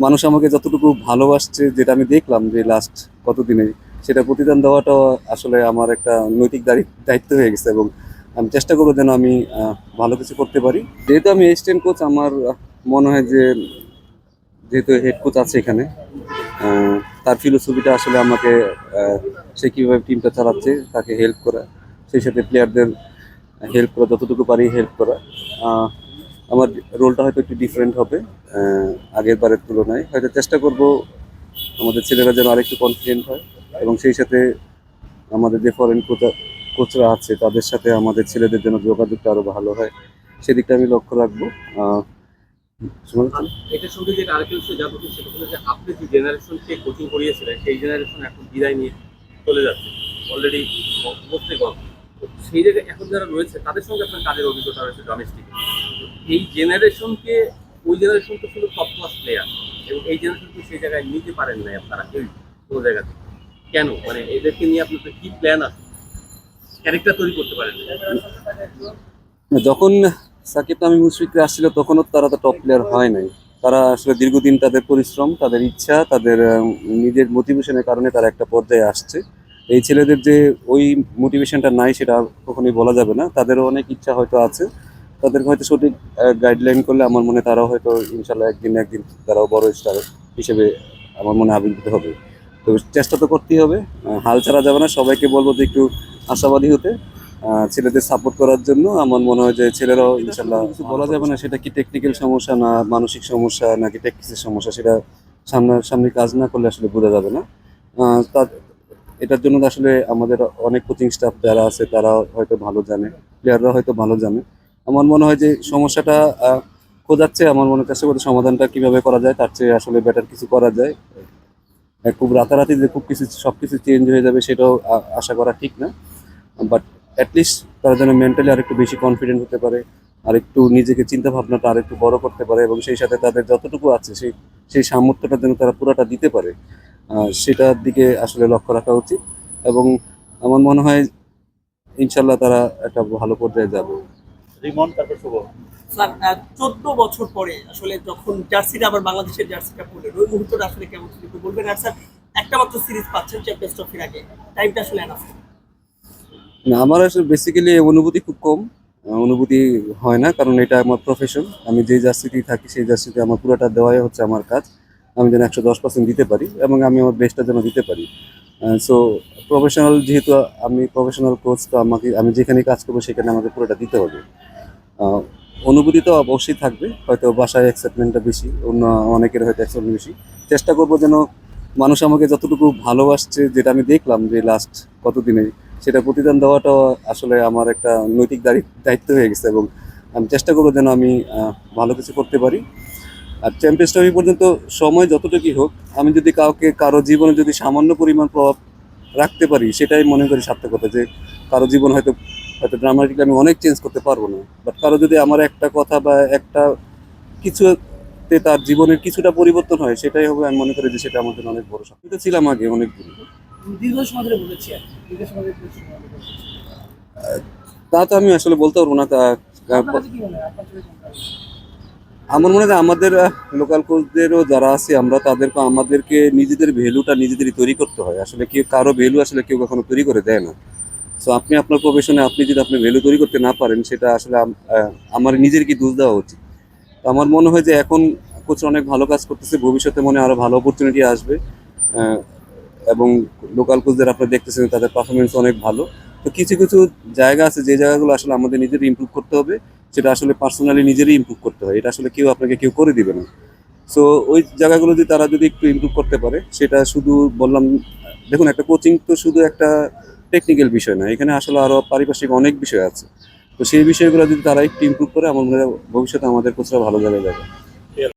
মানুষ আমাকে যতটুকু ভালোবাসছে, যেটা আমি দেখলাম যে লাস্ট কতদিনে, সেটা প্রতিদান দেওয়াটা আসলে আমার একটা নৈতিক দায়ি- দায়িত্ব হয়ে গেছে এবং আমি চেষ্টা করব যেন আমি ভালো কিছু করতে পারি। যেহেতু আমি এসিস্ট্যান্ট কোচ আমার মনে হয় যে, যেহেতু হেড কোচ আছে এখানে তার ফিলোসফিটা আসলে আমাকে সে কীভাবে টিমটা চালাচ্ছে, তাকে হেল্প করা, সেই সাথে প্লেয়ারদের হেল্প করা, যতটুকু পারি হেল্প করা। আমার রোলটা হয়তো একটু ডিফারেন্ট হবে আগের বারের তুলনায়। হয়তো চেষ্টা করব আমাদের ছেলেরা যেন আরেকটু কনফিডেন্ট হয় এবং সেই সাথে আমাদের যে ফরেন কোচরা আছে, তাদের সাথে আমাদের ছেলেদের জন্য যোগাযোগটা আরও ভালো হয়। সেদিকটা আমি লক্ষ্য রাখব। সেটা আপনি যে জেনারেশনকে কোচিং করিয়েছিলেন, সেই জেনারেশন এখন নিয়ে চলে যাচ্ছে। অলরেডি সেই জায়গায় এখন যারা রয়েছে, তাদের সঙ্গে আপনার কাজের অভিজ্ঞতা রয়েছে ডোমেস্টিক এই জেনারেশনকে, ওই জেনারেশন তো ছিল টপ ক্লাস প্লেয়ার এবং এই জেনারেশনকে সেই জায়গায় নিতে পারেন না আপনারা কেউ কোনো জায়গাতে কেন? মানে এদেরকে নিয়ে আপনার কি প্ল্যান আছে? ক্যারেক্টার তৈরি করতে পারেন যখন সাকিব তামিম মুশফিকরা আসছিল, তখনও তারা তো টপ প্লেয়ার হয় নাই। তারা আসলে দীর্ঘদিন তাদের পরিশ্রম, তাদের ইচ্ছা, তাদের নিজের মোটিভেশনের কারণে তারা একটা পর্যায়ে আসছে। এই ছেলেদের যে ওই মোটিভেশনটা নাই, সেটা কখনোই বলা যাবে না। তাদেরও অনেক ইচ্ছা হয়তো আছে। তাদেরকে হয়তো সঠিক গাইডলাইন করলে আমার মনে তারাও হয়তো ইনশাল্লাহ একদিন একদিন তারাও বড় স্টার হিসেবে আমার মনে আবির্ভূত হবে। তো চেষ্টা তো করতেই হবে হাল ছাড়া যাবে না সবাইকে বলব যে একটু আশাবাদী হতে ছেলেদের সাপোর্ট করার জন্য আমার মনে হয় যে ছেলেরাও ইনশাল্লাহ কিছু বলা যাবে না সেটা কি টেকনিক্যাল সমস্যা না মানসিক সমস্যা নাকি টেকনিক্সের সমস্যা সেটা সামনাসামনি কাজ না করলে আসলে বোঝা যাবে না। আহ, তা- এটার জন্য আসলে আমাদের অনেক কোচিং স্টাফ যারা আছে তারা হয়তো ভালো জানে প্লেয়াররা হয়তো ভালো জানে। আমার মনে হয় যে সমস্যাটা খোঁজাচ্ছে, আমার মনে চেষ্টা করতে সমাধানটা কীভাবে করা যায়, তার চেয়ে আসলে বেটার কিছু করা যায়। খুব রাতারাতি যে খুব কিছু সব কিছু চেঞ্জ হয়ে যাবে সেটাও আশা করা ঠিক না। বাট অ্যাটলিস্ট তারা যেন মেন্টালি আরেকটু বেশি কনফিডেন্ট হতে পারে, আরেকটু নিজেকে চিন্তা ভাবনাটা আরেকটু বড় করতে পারে এবং সেই সাথে তাদের যতটুকু আছে, সেই সেই সামর্থ্যটা যেন তারা পুরোটা দিতে পারে। সেটার দিকে আসলে লক্ষ্য রাখা উচিত এবং আমার মনে হয় ইনশাল্লাহ তারা একটা ভালো পর্যায়ে যাবে। রিমন তারপর শুভ। স্যার চোদ্দ বছর পরে আসলে যখন জার্সিটা আবার বাংলাদেশের জার্সিটা পড়লেন ওই মুহূর্তটা আসলে কেমন ছিল একটু বলবেন? আর স্যার একটা মাত্র সিরিজ পাচ্ছেন চ্যাম্পিয়ন্স ট্রফির আগে। টাইমটা আসলে এনাফ না আমার আসলে বেসিক্যালি অনুভূতি খুব কম। আহ, অনুভূতি হয় না কারণ এটা আমার প্রফেশন আমি যে জার্সিতেই থাকি সেই জার্সিতে আমার পুরোটা দেওয়াই হচ্ছে আমার কাজ। আমি যেন একশো দশ পার্সেন্ট দিতে পারি এবং আমি আমার বেস্টটা যেন দিতে পারি। সো প্রফেশনাল যেহেতু আমি প্রফেশনাল কোচ তো আমাকে, আমি যেখানে কাজ করব সেখানে আমাকে পুরোটা দিতে হবে। অনুভূতি তো অবশ্যই থাকবে, হয়তো বাসায় এক্সাইটমেন্টটা বেশি, অন্য অনেকের হয়তো এক্সাইটমেন্ট বেশি। চেষ্টা করব যেন মানুষ আমাকে যতটুকু ভালোবাসছে, যেটা আমি দেখলাম যে লাস্ট কতদিনে সেটা প্রতিদান দেওয়াটাও আসলে আমার একটা নৈতিক দায়ি- দায়িত্ব হয়ে গেছে এবং আমি চেষ্টা করব যেন আমি ভালো কিছু করতে পারি। আর চ্যাম্পিয়ন্স ট্রফি পর্যন্ত সময় যতটুকুই হোক আমি যদি কাউকে কারও জীবনে যদি সামান্য পরিমাণ প্রভাব রাখতে পারি সেটাই মনে করি সার্থকতা যে কারও জীবন হয়তো হয়তো ড্রামাটিকলি আমি অনেক চেঞ্জ করতে পারব না। বাট কারও যদি আমার একটা কথা বা একটা কিছুতে তার জীবনের কিছুটা পরিবর্তন হয় সেটাই হবে আমি মনে করি যে সেটা আমার জন্য অনেক বড় সাফল্য। তো ছিলাম আগে অনেক দিন। দীর্ঘ সময় ধরে বলেছি। তা তো আমি আসলে বলতে পারব না তা আমার মনে হয় আমাদের লোকাল কোচদেরও যারা আছে, আমরা তাদেরকে, আমাদেরকে নিজেদের ভ্যালুটা নিজেদেরই তৈরি করতে হয়। আসলে কেউ কারও ভ্যালু আসলে কেউ কখনো তৈরি করে দেয় না। সো আপনি আপনার প্রফেশনে আপনি যদি আপনি ভ্যালু তৈরি করতে না পারেন, সেটা আসলে আমার নিজের কি দোষ দেওয়া উচিত। তো আমার মনে হয় যে এখন কোচ অনেক ভালো কাজ করতেছে, ভবিষ্যতে মনে আরও ভালো অপরচুনিটি আসবে এবং লোকাল কোচদের আপনি দেখতেছেন, তাদের পারফরমেন্স অনেক ভালো। তো কিছু কিছু জায়গা আছে যে জায়গাগুলো আসলে আমাদের নিজের ইমপ্রুভ করতে হবে, সেটা আসলে পার্সোনালি নিজেরই ইমপ্রুভ করতে হয়। এটা আসলে কেউ আপনাকে কেউ করে দিবে না। সো ওই জায়গাগুলো যদি তারা যদি একটু ইমপ্রুভ করতে পারে, সেটা শুধু বললাম, দেখুন, একটা কোচিং তো শুধু একটা টেকনিক্যাল বিষয় না, এখানে আসলে আরও পারিপার্শ্বিক অনেক বিষয় আছে। তো সেই বিষয়গুলো যদি তারা একটু ইমপ্রুভ করে, আমার মনে হয় ভবিষ্যতে আমাদের কোচরা ভালো জায়গায় যাবে।